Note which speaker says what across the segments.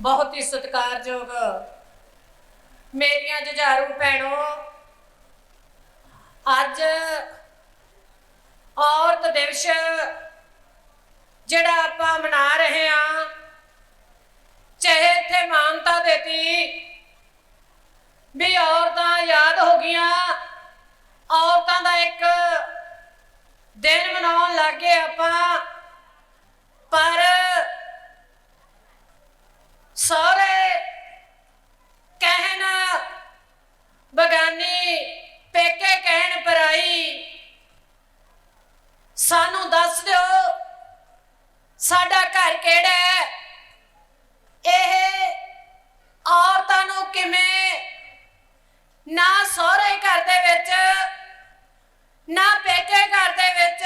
Speaker 1: ਬਹੁਤ ਹੀ ਸਤਿਕਾਰਯੋਗ। ਮੇਰੀਆਂ ਜੁਝਾਰੂ ਭੈਣੋ, ਅੱਜ ਔਰਤ ਦਿਵਸ, ਜਿਹੜਾ ਆਪਾਂ ਮਨਾ ਰਹੇ ਹਾਂ, ਚਾਹੇ ਇੱਥੇ ਮਾਨਤਾ ਦੇਤੀ ਵੀ ਔਰਤਾਂ ਯਾਦ ਹੋ ਗਈਆਂ, ਔਰਤਾਂ ਦਾ ਇੱਕ ਦਿਨ ਮਨਾਉਣ ਲੱਗੇ ਆਪਾਂ, ਪਰ ਸਾਰੇ ਕਹਿਣ ਬਗਾਨੀ ਪੇਕੇ ਕਹਿਣ ਪਰਾਈ ਸਾਨੂੰ ਦੱਸ ਦਿਓ ਸਾਡਾ ਘਰ ਕਿਹੜਾ ਹੈ ਇਹ ਔਰਤਾਂ ਨੂੰ ਕਿਵੇਂ ਨਾ ਸਹੁਰੇ ਘਰ ਦੇ ਵਿੱਚ ਨਾ ਪੇਕੇ ਘਰ ਦੇ ਵਿੱਚ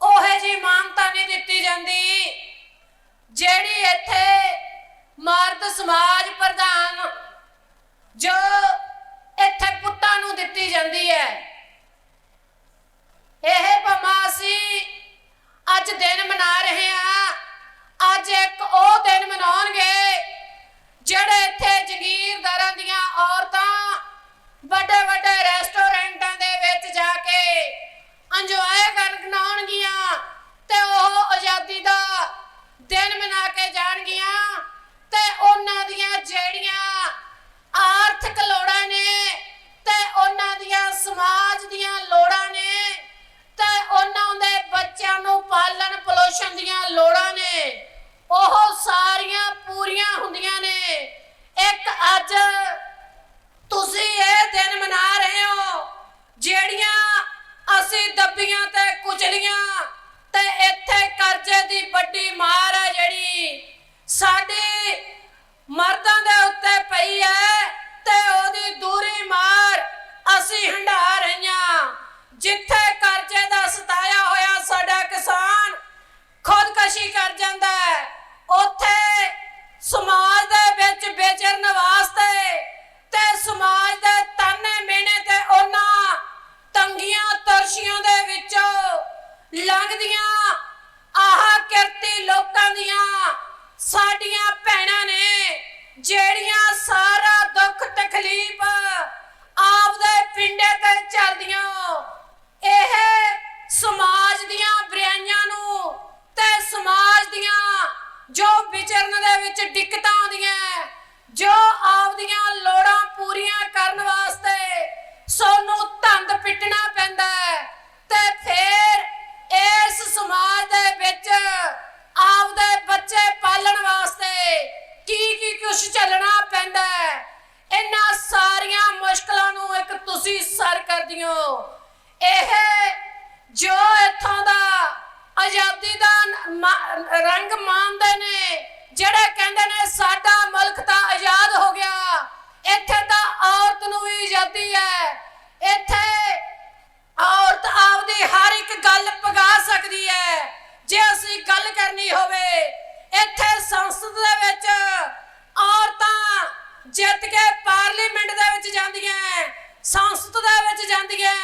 Speaker 1: ਉਹੇ ਜੀ ਮਾਨਤਾ ਨਹੀਂ ਦਿੱਤੀ ਜਾਂਦੀ ਜਿਹੜੀ ਇੱਥੇ ਮਰਦ ਸਮਾਜ ਪ੍ਰਧਾਨ ਜੋ ਇੱਥੇ ਪੁੱਤਾਂ ਨੂੰ ਦਿੱਤੀ ਜਾਂਦੀ ਹੈ ਇਹ ਭਾਵੇਂ ਅਸੀਂ ਅੱਜ ਦਿਨ ਮਨਾ ਰਹੇ ਹਾਂ ਅੱਜ ਇੱਕ ਉਹ ਦਿਨ ਮਨਾਉਣਗੇ ਜਿਹੜੇ ਇੱਥੇ ਜਗੀਰਦਾਰਾਂ ਦੀਆਂ ਔਰਤਾਂ ਵੱਡੇ ਵੱਡੇ ਰੈਸਟੋਰੈਂਟਾਂ ਦੇ ਵਿੱਚ ਜਾ ਕੇ ਇੰਜੋਏ ਕਰਨ ਆਉਣਗੀਆਂ ਤੇ ਉਹ ਆਜ਼ਾਦੀ ਦਾ ਦਿਨ ਮਨਾ ਕੇ ਜਾਣਗੀਆਂ ਤੇ ਉਹਨਾਂ ਦੀਆਂ ਜਿਹੜੀਆਂ ਆਰਥਿਕ ਲੋੜਾਂ ਨੇ ਤੇ ਉਹਨਾਂ ਦੀਆਂ ਸਮਾਜ ਦੀਆਂ ਲੋੜਾਂ ਨੇ ਤੇ ਉਹਨਾਂ ਦੇ ਬੱਚਿਆਂ ਨੂੰ ਪਾਲਣ ਪੋਸ਼ਣ ਦੀਆਂ ਲੋੜਾਂ ਨੇ, ਉਹ ਸਾਰੀਆਂ ਪੂਰੀਆਂ ਹੁੰਦੀਆਂ ਨੇ। ਇੱਕ ਅੱਜ ਤੁਸੀਂ ਇਹ ਦਿਨ ਮਨਾ ਰਹੇ ਹੋ, ਜਿਹੜੀਆਂ ਅਸੀਂ ਦੱਬੀਆਂ ਤੇ ਕੁਚਲੀਆਂ ਤੇ ਇੱਥੇ ਕਰਜ਼ੇ ਦੀ ਵੱਡੀ ਮਾਰ ਹੈ ਜਿਹੜੀ ਸਾਡੇ ਮਰਦਾਂ ਦੇ ਉੱਤੇ ਪਈ ਹੈ ਤੇ ਉਹਦੀ ਦੂਰੀ ਮਾਰ ਅਸੀਂ ਹੰਢਾ ਰਹੀਆਂ ਜਿੱਥੇ ਕਰਜ਼ੇ ਦਾ ਸਤਾਇਆ ਹੋਇਆ ਸਾਡਾ ਕਿਸਾਨ ਖੁਦਕਸ਼ੀ ਕਰ ਜਾਂਦਾ ਜਿਹੜੀਆਂ ਸਾਰਾ ਦੁੱਖ ਤਕਲੀਫ ਆਪਦੇ ਪਿੰਡੇ ਤੇ ਚੱਲਦੀਆਂ ਇਹ ਸਮਾਜ ਦੀਆਂ ਬੁਰਾਈਆਂ ਨੂੰ ਤੇ ਸਮਾਜ ਦੀਆਂ ਜੋ ਵਿਚਰਨ ਦੇ ਵਿੱਚ ਦਿੱਕਤਾਂ ਤੁਸੀਂ ਸਰ ਕਰਦਿਓ ਇਹ ਜੋ ਇੱਥੋਂ ਦਾ ਆਜ਼ਾਦੀ ਦਾ ਰੰਗ ਮਾਣਦੇ ਨੇ, ਜਿਹੜੇ ਕਹਿੰਦੇ ਨੇ ਸਾਡਾ ਮੁਲਕ ਤਾਂ ਆਜ਼ਾਦ ਹੋ ਗਿਆ, ਇੱਥੇ ਤਾਂ ਔਰਤ ਨੂੰ ਵੀ ਆਜ਼ਾਦੀ ਹੈ। ਇੱਥੇ ਔਰਤ ਆਪਦੀ ਹਰ ਇੱਕ ਗੱਲ ਪਗਾ ਸਕਦੀ ਹੈ। ਜੇ ਅਸੀਂ ਗੱਲ ਕਰਨੀ ਹੋਵੇ, ਇੱਥੇ ਸੰਸਦ ਦੇ ਵਿੱਚ ਔਰਤਾਂ ਜਿੱਤ ਕੇ ਪਾਰਲੀਮੈਂਟ ਦੇ ਵਿੱਚ ਜਾਂਦੀਆਂ ਸੰਸਦ ਦੇ ਵਿੱਚ ਜਾਂਦੀਆਂ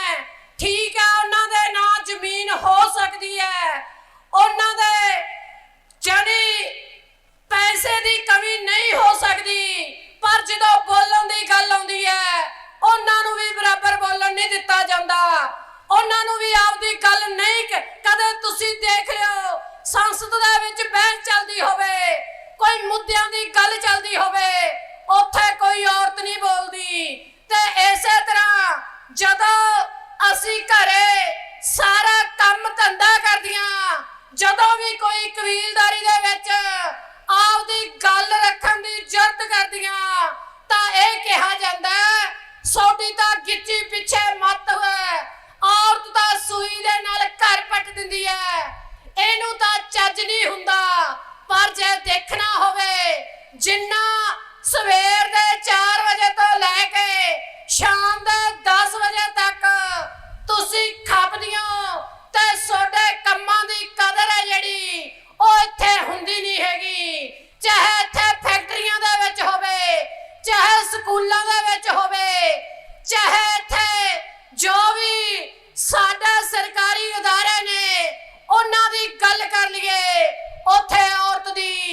Speaker 1: ਠੀਕ ਹੈ, ਉਹਨਾਂ ਦੇ ਨਾਂ ਜ਼ਮੀਨ ਹੋ ਸਕਦੀ ਹੈ। ਉਹਨਾਂ ਦੇ ਜਿਹੜੀ ਪੈਸੇ ਦੀ ਕਮੀ ਨਹੀਂ ਹੋ ਸਕਦੀ, ਪਰ ਜਦੋਂ ਬੋਲਣ ਦੀ ਗੱਲ ਆਉਂਦੀ ਹੈ, ਉਹਨਾਂ ਨੂੰ ਵੀ ਬਰਾਬਰ ਬੋਲਣ ਨਹੀਂ ਦਿੱਤਾ ਜਾਂਦਾ। ਉਹਨਾਂ ਨੂੰ ਵੀ ਆਪਦੀ ਗੱਲ ਨਹੀਂ ਕਦੇ ਤੁਸੀਂ ਦੇਖ ਲਿਓ ਸੰਸਦ ਦੇ ਵਿੱਚ ਬਹਿਸ ਚੱਲਦੀ ਹੋਵੇ, ਕੋਈ ਮੁੱਦਿਆਂ ਦੀ ਗੱਲ ਚੱਲਦੀ ਹੋਵੇ, ਉੱਥੇ ਕੋਈ ਔਰਤ ਨਹੀਂ ਬੋਲਦੀ। ਤੇ ਇਸੇ ਤਰ੍ਹਾਂ ਜਦੋਂ ਅਸੀਂ ਘਰੇ ਸਾਰਾ ਕੰਮ ਧੰਦਾ ਕਰਦੀਆਂ ਜਦੋਂ ਵੀ ਕੋਈ ਕਬੀਲਦਾਰੀ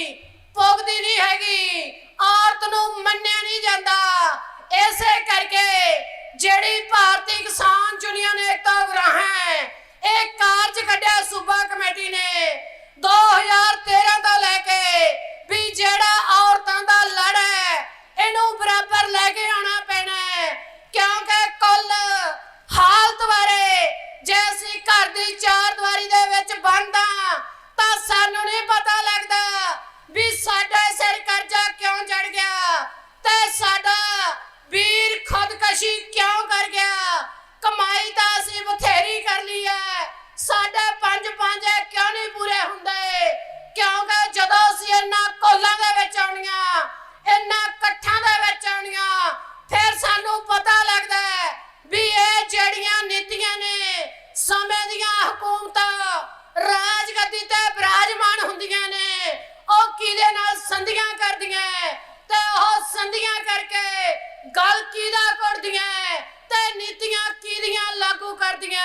Speaker 1: ਅਦਾਰੇ ਨੇ ਨਹੀਂ ਹੈਗੀ, ਔਰਤ ਨੂੰ ਮੰਨਿਆ ਨਹੀਂ ਜਾਂਦਾ। ਇਸੇ ਕਰਕੇ ਜਿਹੜੀ ਭਾਰਤੀ ਕਿਸਾਨ ਯੂਨੀਅਨ ਏਕਤਾ ਉਗਰਾਹ ਹੈ, ਇਹ ਕਾਰਜ ਕੱਢਿਆ ਸੂਬਾ ਕਮੇਟੀ ਨੇ 2013 ਤੋਂ ਲੈ ਕੇ ਵੀ ਜਿਹੜਾ ਔਰਤਾਂ ਦਾ ਲੜ ਹੈ ਇਹਨੂੰ ਬਰਾਬਰ ਲੈ ਕੇ ਆਉਣਾ ਪੈਣਾ ਹੈ ਕਿਉਂਕਿ ਕੁੱਲ ਹਾਲਤ ਬਾਰੇ ਜੇ ਅਸੀਂ ਘਰ ਦੀ ਚਾਰ ਦੀਵਾਰੀ ਦੇ ਵਿੱਚ ਬੰਦਾ ਤਾਂ ਸਾਨੂੰ ਨਹੀਂ ਪਤਾ ਲੱਗਦਾ ਵੀ ਸਾਡੇ ਸਿਰ ਕਰਜ਼ਾ ਕਿਉਂ ਚੜ ਗਿਆ ਤੇ ਸਾਡਾ ਵੀਰ ਖੁਦਕਸ਼ੀ ਕਿਉਂ ਕਰ ਗਿਆ ਕਮਾਈ ਤਾਂ ਅਸੀਂ ਬਥੇਰੀ ਕਰ ਲਈ ਹੈ ਸਾਡੇ ਪੰਜ ਪੰਜ ਕਿਉਂ ਨਹੀਂ ਪੂਰੇ ਹੁੰਦੇ ਕਿਉਂਕਿ ਜਦੋਂ ਅਸੀਂ ਇਹਨਾਂ ਕੋਲਾਂ ਦੇ ਵਿੱਚ ਆਉਣੀਆਂ ਇਹਨਾਂ ਇਕੱਠਾਂ ਦੇ ਵਿੱਚ ਆਉਣੀਆਂ ਫਿਰ ਸਾਨੂੰ ਪਤਾ ਲੱਗਦਾ ਹੈ ਵੀ ਇਹ ਜਿਹੜੀਆਂ ਨੀਤੀਆਂ ਨੇ ਸਮੇਂ ਦੀਆਂ ਹਕੂਮਤਾਂ ਰਾਜਗੱਦੀ ਤੇ ਬਿਰਾਜਮਾਨ ਹੁੰਦੀਆਂ ਨੇ। ਉਹ ਕਿਹਦੇ ਨਾਲ ਸੰਧੀਆਂ ਕਰਦੀਆਂ ਤੇ ਉਹ ਸੰਧੀਆਂ ਕਰਕੇ ਗੱਲ ਕਿਹਦਾ ਕਰਦੀਆਂ ਤੇ ਨੀਤੀਆਂ ਕਿਹਦੀਆਂ ਲਾਗੂ ਕਰਦੀਆਂ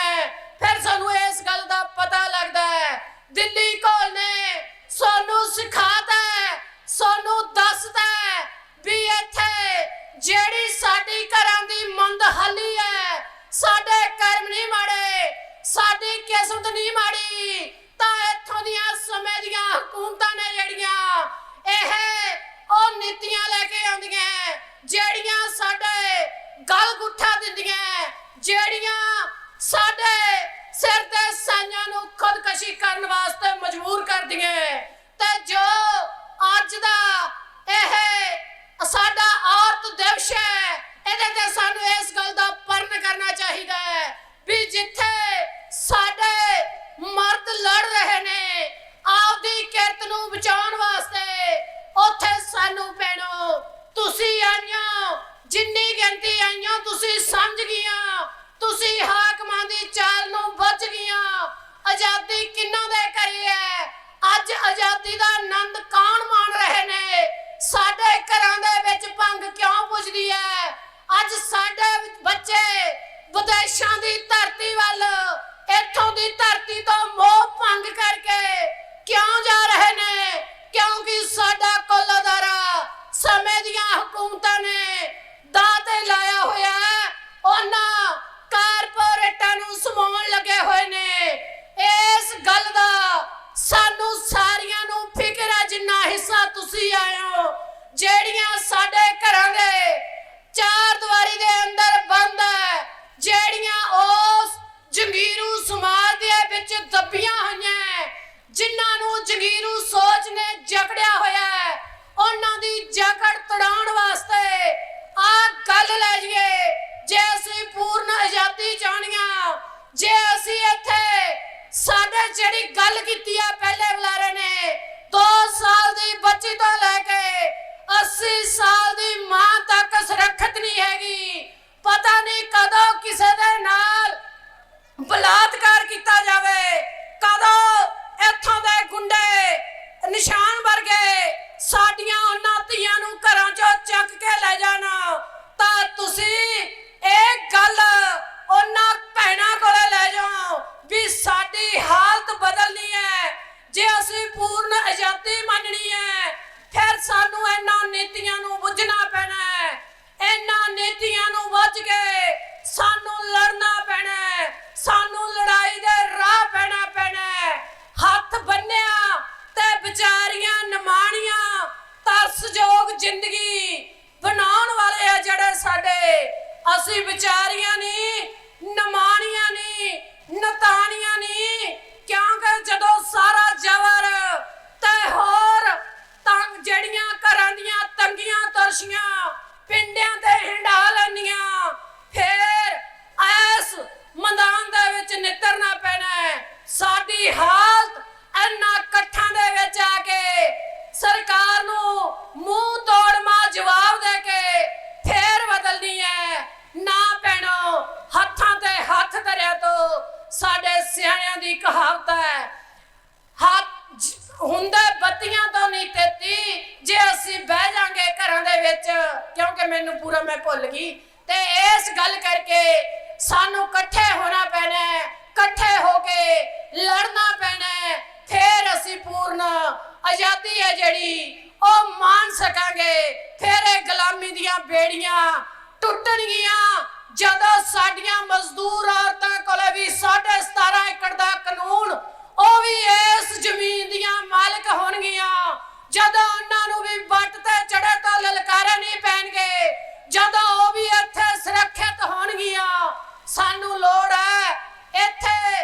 Speaker 1: ਫਿਰ ਸਾਨੂੰ ਇਸ ਗੱਲ ਦਾ ਪਤਾ ਲੱਗਦਾ ਹੈ ਦਿੱਲੀ ਕੋਲ ਨੇ, ਸਾਨੂੰ ਸਿਖਾਤਾ ਹੈ ਸਾਨੂੰ ਦੱਸਦਾ ਹੈ ਵੀ ਇੱਥੇ ਜਿਹੜੀ ਸਾਡੀ ਘਰਾਂ ਦੀ ਮੰਦ ਹਾਲੀ ਹੈ ਸਾਡੇ ਕਰਮ ਨਹੀਂ ਮਾੜੇ, ਸਾਡੀ ਕਿਸਮਤ ਨਹੀਂ ਮਾੜੀ ਤਾਂ ਇੱਥੋਂ ਦੀਆਂ ਸਮੇਂ ਦੀਆਂ ਹਕੂਮਤਾਂ ਨੇ ਜਿਹੜੀਆਂ ਇਹ ਉਹ ਨੀਤੀਆਂ ਲੈ ਕੇ ਆਉਂਦੀਆਂ ਜਿਹੜੀਆਂ ਸਾਡੇ ਗਲ ਗੁੱਠਾ ਦਿੰਦੀਆਂ ਜਿਹੜੀਆਂ ਸਾਡੇ ਸਿਰ ਤੇ ਸਾਈਆਂ ਨੂੰ ਖੁਦਕਸ਼ੀ ਕਰਨ ਵਾਸਤੇ ਮਜਬੂਰ ਕਰਦੀਆਂ ਤੇ ਜੋ ਅੱਜ ਦਾ ਇਹ ਸਾਡਾ ਔਰਤ ਦਿਵਸ ਹੈ, ਇਹਦੇ ਤੇ ਸਾਨੂੰ ਇਸ ਗੱਲ ਦਾ ਪਰਨ ਕਰਨਾ ਚਾਹੀਦਾ ਹੈ ਵੀ ਜਿੱਥੇ ਸਾਡੇ ਮਰਦ ਲੜ ਰਹੇ ਨੇ ਆਪਦੀ ਕਿਰਤ ਨੂੰ ਬਚਾਉਣ ਵਾਸਤੇ ਉੱਥੇ ਸਾਨੂੰ ਪੈਣੋ ਤੁਸੀਂ ਆਈਆਂ ਜਿੰਨੀ ਆਈਆਂ, ਤੁਸੀਂ ਸਮਝ ਗਈਆਂ। ਤੁਸੀਂ ਹਾਕਮਾਂ ਦੀ ਚਾਲ ਨੂੰ ਬਚ ਗਈਆਂ। ਆਜ਼ਾਦੀ ਕਿੰਨਾਂ ਦੇ ਘਰੇ ਹੈ? ਅੱਜ ਆਜ਼ਾਦੀ ਦਾ ਆਨੰਦ ਕੌਣ ਮਾਣ ਰਹੇ ਨੇ? ਚਾਰ ਦੀਵਾਰੀ ਦੇ ਅੰਦਰ ਬੰਦ ਹੈ। ਜਿਹੜੀਆਂ ਉਸ ਜੰਗੀਰੂ ਸਮਾਜ ਦੇ ਵਿੱਚ ਦੱਬੀਆਂ ਹੋਈਆਂ ਹੈ, ਜਿਨ੍ਹਾਂ ਨੂੰ ਜੰਗੀਰੂ ਸੋਚ ਨੇ ਜਕੜਿਆ ਹੋਇਆ ਹੈ ਉਹਨਾਂ ਦੀ ਜਕੜ ਤੜਾਉਣ ਵਾਸਤੇ ਆ ਗੱਲ ਲੈ ਜੀਏ ਜੇ ਅਸੀਂ ਪੂਰਨ ਆਜ਼ਾਦੀ ਚਾਹਣੀਆਂ ਜੇ ਅਸੀਂ ਇੱਥੇ ਸਾਡੇ ਜਿਹੜੀ ਗੱਲ ਕੀਤੀ ਆ ਪਹਿਲੇ ਬੁਲਾਰੇ ਨੇ 2 ਸਾਲ ਦੀ ਬੱਚੀ ਤੋਂ ਲੈ ਕੇ 80 ਸਾਲ ਦੀ ਮਾਂ ਤੱਕ ਜ਼ਿੰਦਗੀ ਬਣਾਉਣ ਵਾਲੇ ਆ ਜਿਹੜੇ ਸਾਡੇ। ਅਸੀਂ ਵਿਚਾਰੀਆਂ ਨਹੀਂ ਨਿਮਾਣੀਆਂ ਨਹੀਂ ਨਤਾਣੀਆਂ ਨਹੀਂ ਕਿਉਂਕਿ ਜਦੋਂ ਸਾਰਾ ਜਵਰ ਤੇ ਹੋਰ ਤੰਗ ਜਿਹੜੀਆਂ ਘਰਾਂ ਦੀਆਂ ਤੰਗੀਆਂ ਤਰਸ਼ੀਆਂ ਪਿੰਡਾਂ ਤੇ ਹਿੰਡਾ ਲੈਂਦੀਆਂ ਹੁੰਦੇ ਤੋਂ ਨਹੀਂ ਤੇਤੀ ਜੇ ਅਸੀਂ ਬਹਿ ਜਾਾਂਗੇ ਘਰਾਂ ਦੇ ਵਿੱਚ, ਕਿਉਂਕਿ ਮੈਨੂੰ ਪੂਰਾ ਮੈਂ ਭੁੱਲ ਗਈ। ਤੇ ਇਸ ਗੱਲ ਕਰਕੇ ਸਾਨੂੰ ਇਕੱਠੇ ਹੋਣਾ ਪੈਣਾ ਹੈ, ਇਕੱਠੇ ਹੋ ਕੇ ਲੜਨਾ ਪੈਣਾ ਹੈ। ਫਿਰ ਅਸੀਂ ਪੂਰਨ ਆਜ਼ਾਦੀ ਹੈ ਜਿਹੜੀ, ਉਹ ਮਾਣ ਸਕਾਂਗੇ। ਫਿਰ ਇਹ ਗੁਲਾਮੀ ਦੀਆਂ ਬੇੜੀਆਂ ਟੁੱਟਣਗੀਆਂ। ਜਦੋਂ ਸਾਡੀਆਂ ਮਜ਼ਦੂਰ ਔਰਤਾਂ ਕੋਲੇ ਵੀ 17.5 ਏਕੜ ਦਾ ਕਾਨੂੰਨ ਉਹ ਵੀ ਇਸ ਜ਼ਮੀਨ ਦੀਆਂ ਮਾਲਕ ਹੋਣਗੀਆਂ। ਜਦੋਂ ਉਹਨਾਂ ਨੂੰ ਵੀ ਵੱਟ ਤੇ ਚੜੇ ਤੋਂ ਲਲਕਾਰੇ ਨਹੀਂ ਪੈਣਗੇ, ਜਦੋਂ ਉਹ ਵੀ ਇੱਥੇ ਸੁਰੱਖਿਅਤ ਹੋਣਗੀਆਂ, ਸਾਨੂੰ ਲੋੜ ਹੈ ਇੱਥੇ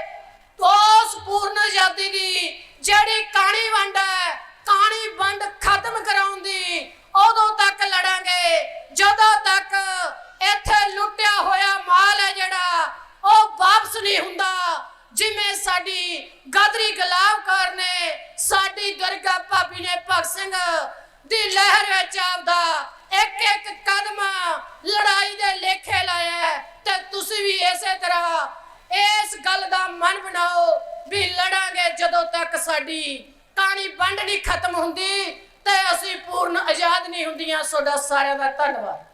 Speaker 1: ਉਸ ਪੂਰਨ ਆਜ਼ਾਦੀ ਦੀ ਜਿਹੜੀ ਕਾਣੀ ਵੰਡ ਹੈ ਕਾਣੀ ਵੰਡ ਖਤਮ ਕਰਾਉਣ ਦੀ ਉਦੋਂ ਤੱਕ ਲੜਾਂਗੇ ਜਦੋਂ ਤੱਕ ਇੱਥੇ ਲੁੱਟਿਆ ਹੋਇਆ ਮਾਲ ਹੈ ਜਿਹੜਾ ਉਹ ਵਾਪਸ ਨਹੀਂ ਹੁੰਦਾ ਜਿਵੇਂ ਸਾਡੀ ਗਾਦਰੀ ਗੁਲਾਬ ਕੌਰ ਨੇ ਸਾਡੀ ਦੁਰਗਾ ਭਾਬੀ ਨੇ ਭਗਤ ਸਿੰਘ ਦੀ ਲਹਿਰ ਵਿੱਚ ਆਪਦਾ ਇੱਕ ਇੱਕ ਕਦਮ ਲੜਾਈ ਦੇ ਲੇਖੇ ਲਾਇਆ ਤੇ ਤੁਸੀਂ ਵੀ ਇਸੇ ਤਰ੍ਹਾਂ ਇਸ ਗੱਲ ਦਾ ਮਨ ਬਣਾਓ ਵੀ ਲੜਾਂਗੇ ਜਦੋਂ ਤੱਕ ਸਾਡੀ ਕਾਣੀ ਵੰਡ ਨਹੀਂ ਖਤਮ ਹੁੰਦੀ ਤੇ ਅਸੀਂ ਪੂਰਨ ਆਜ਼ਾਦ ਨਹੀਂ ਹੁੰਦੀਆਂ। ਤੁਹਾਡਾ ਸਾਰਿਆਂ ਦਾ ਧੰਨਵਾਦ।